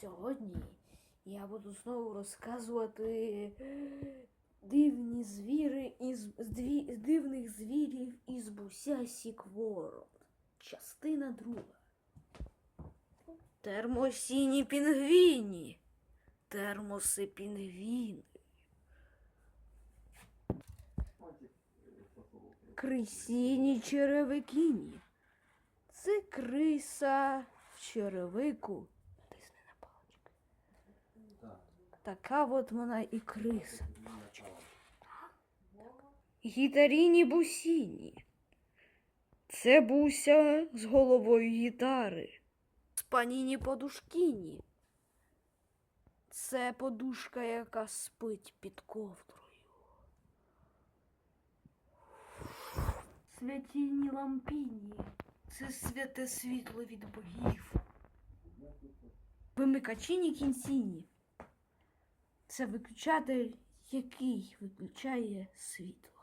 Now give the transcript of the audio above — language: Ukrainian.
сьогодні я буду знову розказувати дивні звіри із дві, дивних звірів із Буся Сікворл. Частина друга. Термосіні пінгвіні. Термоси пінгвіни. Крисіні черевикіні. Це криса в черевику. Така от вона і криса. Гітаріні бусіні. Це буся з головою гітари. Спаніні подушкіні. Це подушка, яка спить під ковдрою. Святіні лампіні. Це святе світло від богів. Вимикачіні кінціні. Це виключатель, який виключає світло.